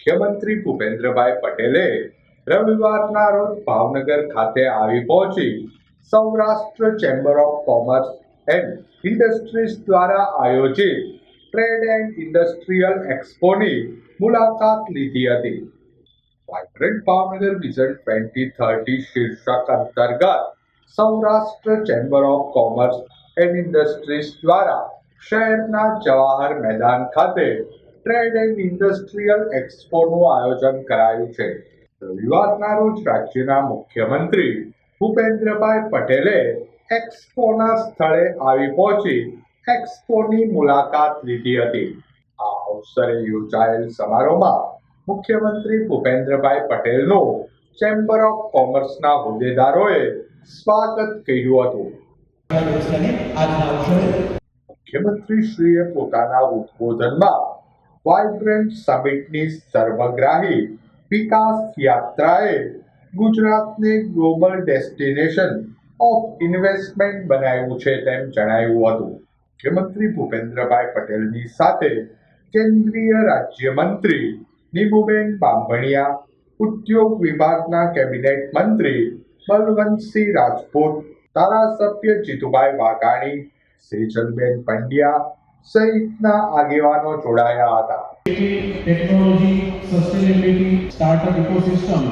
મુખ્યમંત્રી ભૂપેન્દ્રભાઈ પટેલે રવિવારના રોજ ભાવનગર ખાતે આવી પહોંચી Saurashtra chamber of commerce and industries દ્વારા આયોજિત ટ્રેડ એન્ડ ઇન્ડસ્ટ્રીયલ એક્સપોની મુલાકાત લીધી હતી. Vibrant Bhavnagar vision twenty thirty શીર્ષક અંતર્ગત Saurashtra chamber of commerce and industries દ્વારા શહેરના જવાહર મેદાન ખાતે ટ્રેડ એન્ડ ઇન્ડસ્ટ્રીયલ એક્સપોનું આયોજન કરાયું છે. રવિવારના રોજ રાજ્યના મુખ્યમંત્રી ભૂપેન્દ્રભાઈ પટેલે એક્સપોના સ્થળે આવી પહોંચી એક્સપોની મુલાકાત લીધી હતી. આ અવસરે યોજાયેલ સમારોહમાં મુખ્યમંત્રી ભૂપેન્દ્રભાઈ પટેલનું ચેમ્બર ઓફ કોમર્સના હોદ્દેદારોએ સ્વાગત કર્યું હતું. મુખ્યમંત્રી શ્રીએ મુખ્યમંત્રીશ્રીએ પોતાના ઉદ્બોધનમાં વાઇબ્રન્ટ સમિટની સર્વગ્રાહી વિકાસ યાત્રાએ ગુજરાતને ગ્લોબલ ડેસ્ટિનેશન ઓફ ઇન્વેસ્ટમેન્ટ બનાવ્યું છે તેમ જણાવ્યું હતું. મુખ્યમંત્રી ભૂપેન્દ્રભાઈ પટેલની સાથે કેન્દ્રીય રાજ્યમંત્રી નીમુબેન બાંભણિયા, ઉદ્યોગ વિભાગના કેબિનેટ મંત્રી બલવંતસિંહ રાજપૂત, ધારાસભ્ય જીતુભાઈ વાઘાણી, સેજલબેન પંડ્યા સહિતના આગેવાનો જોડાયા હતા. ટેકનોલોજી સસ્ટેનેબિલિટી સ્ટાર્ટઅપ ઇકોસિસ્ટમ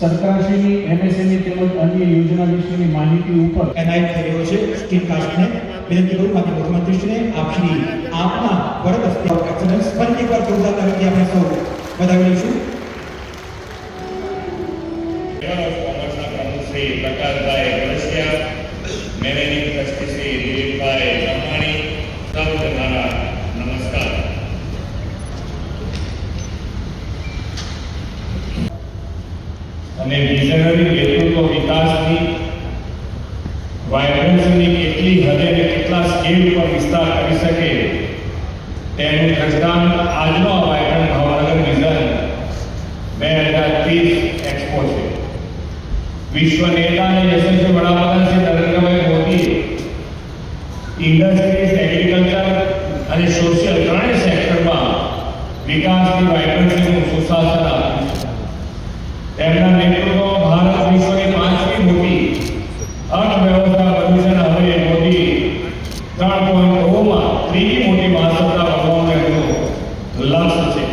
સરકારશ્રીની એમએસએમઈ તેમજ અન્ય યોજના વિશેની માહિતી ઉપર એનાયત થયેલો છે. સ્ક્રીનકાસ્ટને વિનંતી કરું માન્ય મુખ્યમંત્રીશ્રીને આપની આપના વરદ હસ્તે એક્સલન્સ ફરી એકવાર જોરદાર તરીકે આપણે સૌ બધાવી લઈશું પ્રકાશભાઈ વડસિયા મેનેજિંગ ટ્રસ્ટી શ્રી અને વિઝનરી નેતૃત્વ વિકાસની વાયબ્રન્સીની કેટલી હદે અને કેટલા સ્કેલ પર વિસ્તાર કરી શકે, તેનું દ્રષ્ટાંત આજનો આ વાયબ્રન્ટ ભાવનગર વિઝન બે હજાર ત્રીસ એક્સપો છે. વિશ્વ નેતા અને યશસ્વી વડાપ્રધાન શ્રી નરેન્દ્રભાઈ મોદી ઇન્ડસ્ટ્રીઝ એગ્રીકલ્ચર અને સોશિયલ ત્રણેય સેક્ટરમાં વિકાસની વાયબ્રન્સીનું સુશાસન આપ્યું છે. તેમના નેતૃત્વમાં ભારત વિશ્વની પાંચમી મોટી અર્થવ્યવસ્થા બની છે અને હવે મોદી ત્રણ પોઈન્ટ ઓમાં ત્રીજી મોટી મહાસત્તા બનવાનું એમનું લક્ષ્ય છે